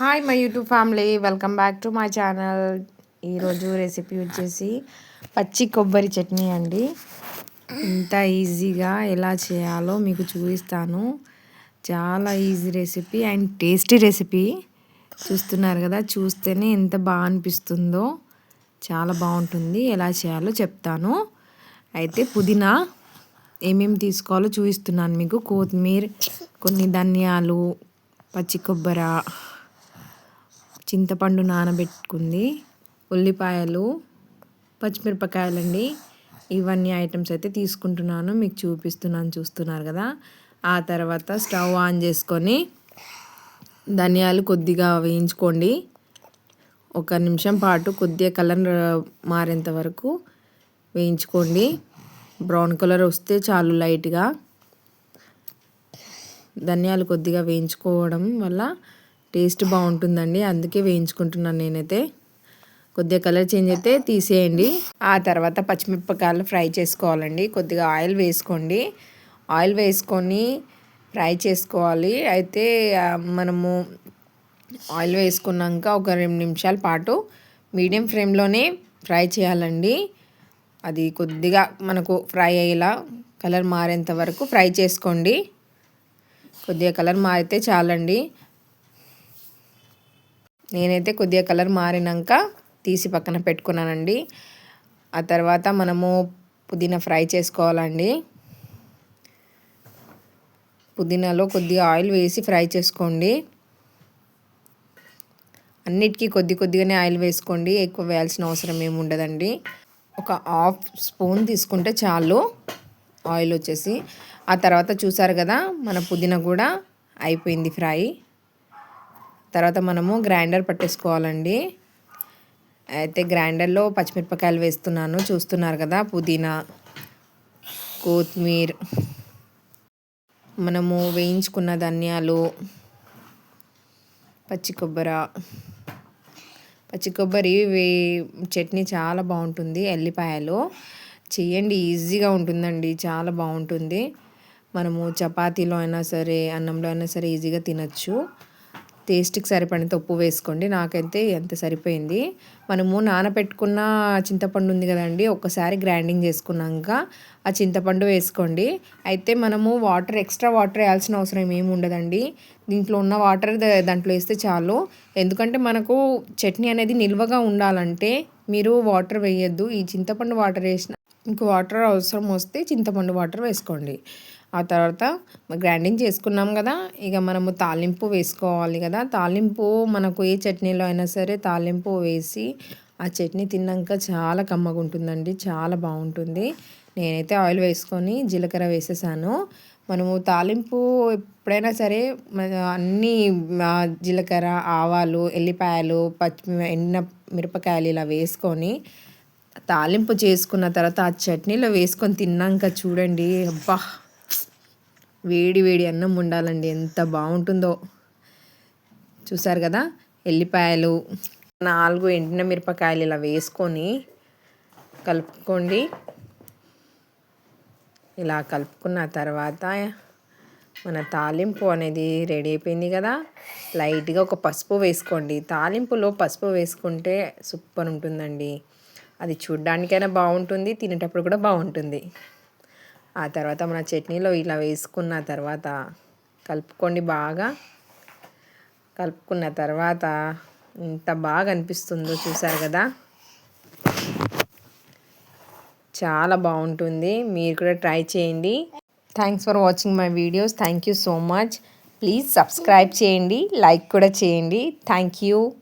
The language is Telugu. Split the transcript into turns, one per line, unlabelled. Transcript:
Hi my YouTube family welcome back to my channel ఈరోజు రెసిపీ వచ్చేసి పచ్చి కొబ్బరి చట్నీ అండి. ఇంత ఈజీగా ఎలా చేయాలో మీకు చూపిస్తాను. చాలా easy recipe and tasty recipe చూస్తున్నారు కదా చూస్తేనే ఎంత బాగా అనిపిస్తుందో. చాలా బాగుంటుంది. ఎలా చేయాలో చెప్తాను. అయితే పుదీనా ఏమేమి తీసుకోవాలో చూపిస్తున్నాను మీకు. కొత్తిమీర కొన్ని ధనియాలు పచ్చి కొబ్బరి చింతపండు నానబెట్టుకుంది ఉల్లిపాయలు పచ్చిమిరపకాయలండి. ఇవన్నీ ఐటమ్స్ అయితే తీసుకుంటున్నాను మీకు చూపిస్తున్నాను చూస్తున్నారు కదా. ఆ తర్వాత స్టవ్ ఆన్ చేసుకొని ధనియాలు కొద్దిగా వేయించుకోండి. ఒక నిమిషం పాటు కొద్దిగా కలర్ మారేంత వరకు వేయించుకోండి. బ్రౌన్ కలర్ వస్తే చాలు లైట్గా. ధనియాలు కొద్దిగా వేయించుకోవడం వల్ల టేస్ట్ బాగుంటుందండి అందుకే వేయించుకుంటున్నాను నేనైతే. కొద్దిగా కలర్ చేంజ్ అయితే తీసేయండి. ఆ తర్వాత పచ్చిమిరపకాయలు ఫ్రై చేసుకోవాలండి. కొద్దిగా ఆయిల్ వేసుకోండి. ఆయిల్ వేసుకొని ఫ్రై చేసుకోవాలి. అయితే మనము ఆయిల్ వేసుకున్నాక ఒక రెండు నిమిషాల పాటు మీడియం ఫ్లేమ్లోనే ఫ్రై చేయాలండి. అది కొద్దిగా మనకు ఫ్రై అయ్యేలా కలర్ మారేంత వరకు ఫ్రై చేసుకోండి. కొద్దిగా కలర్ మారితే చాలండి. నేనైతే కొద్దిగా కలర్ మారినాక తీసి పక్కన పెట్టుకున్నానండి. ఆ తర్వాత మనము పుదీనా ఫ్రై చేసుకోవాలండి. పుదీనాలో కొద్దిగా ఆయిల్ వేసి ఫ్రై చేసుకోండి. అన్నిటికీ కొద్ది కొద్దిగానే ఆయిల్ వేసుకోండి. ఎక్కువ వేయాల్సిన అవసరం ఏమి ఉండదండి. ఒక హాఫ్ స్పూన్ తీసుకుంటే చాలు ఆయిల్ వచ్చేసి. ఆ తర్వాత చూసారు కదా మన పుదీనా కూడా అయిపోయింది ఫ్రై. తర్వాత మనము గ్రైండర్ పట్టేసుకోవాలండి. అయితే గ్రైండర్లో పచ్చిమిరపకాయలు వేస్తున్నాను చూస్తున్నారు కదా పుదీనా కొత్తిమీర. మనము వేయించుకున్న ధనియాలు పచ్చి కొబ్బరి పచ్చి కొబ్బరి వే చట్నీ చాలా బాగుంటుంది ఎల్లిపాయలు. చేయండి ఈజీగా ఉంటుందండి చాలా బాగుంటుంది. మనము చపాతీలో అయినా సరే అన్నంలో అయినా సరే ఈజీగా తినచ్చు. టేస్ట్కి సరిపడినంత ఉప్పు వేసుకోండి. నాకైతే ఎంత సరిపోయింది. మనము నానబెట్టుకున్న చింతపండు ఉంది కదండి ఒక్కసారి గ్రైండింగ్ చేసుకున్నాక ఆ చింతపండు వేసుకోండి. అయితే మనము వాటర్ ఎక్స్ట్రా వాటర్ వేయాల్సిన అవసరం ఏమి ఉండదండి. దీంట్లో ఉన్న వాటర్ దాంట్లో వేస్తే చాలు. ఎందుకంటే మనకు చట్నీ అనేది నిల్వగా ఉండాలంటే మీరు వాటర్ వేయద్దు. ఈ చింతపండు వాటర్ వేసిన ఇంక వాటర్ అవసరం వస్తే చింతపండు వాటర్ వేసుకోండి. ఆ తర్వాత గ్రైండింగ్ చేసుకున్నాం కదా ఇక మనము తాలింపు వేసుకోవాలి కదా. తాలింపు మనకు ఏ చట్నీలో అయినా సరే తాలింపు వేసి ఆ చట్నీ తిన్నాక చాలా కమ్మగా ఉంటుందండి చాలా బాగుంటుంది. నేనైతే ఆయిల్ వేసుకొని జీలకర్ర వేసేసాను. మనము తాలింపు ఎప్పుడైనా సరే అన్నీ జీలకర్ర ఆవాలు ఎల్లిపాయలు పచ్చి ఎండిన మిరపకాయలు ఇలా వేసుకొని తాలింపు చేసుకున్న తర్వాత ఆ చట్నీలో వేసుకొని తిన్నాక చూడండి అబ్బా! వేడి వేడి అన్నం ఉండాలండి. ఎంత బాగుంటుందో. చూసారు కదా? ఎల్లిపాయలు నాలుగు ఎండిన మిరపకాయలు ఇలా వేసుకొని కలుపుకోండి. ఇలా కలుపుకున్న తర్వాత మన తాలింపు అనేది రెడీ అయిపోయింది కదా? లైట్గా ఒక పసుపు వేసుకోండి. తాలింపులో పసుపు వేసుకుంటే సూపర్ ఉంటుందండి. అది చూడ్డానికైనా బాగుంటుంది తినేటప్పుడు కూడా బాగుంటుంది. ఆ తర్వాత మన చట్నీలో ఇలా వేసుకున్న తర్వాత కలుపుకోండి బాగా. కలుపుకున్న తర్వాత ఇంత బాగా అనిపిస్తుందో చూసారు కదా? చాలా బాగుంటుంది. మీరు కూడా ట్రై చేయండి. Thanks for watching my videos thank you so much please subscribe చేయండి. లైక్ కూడా చేయండి. Thank you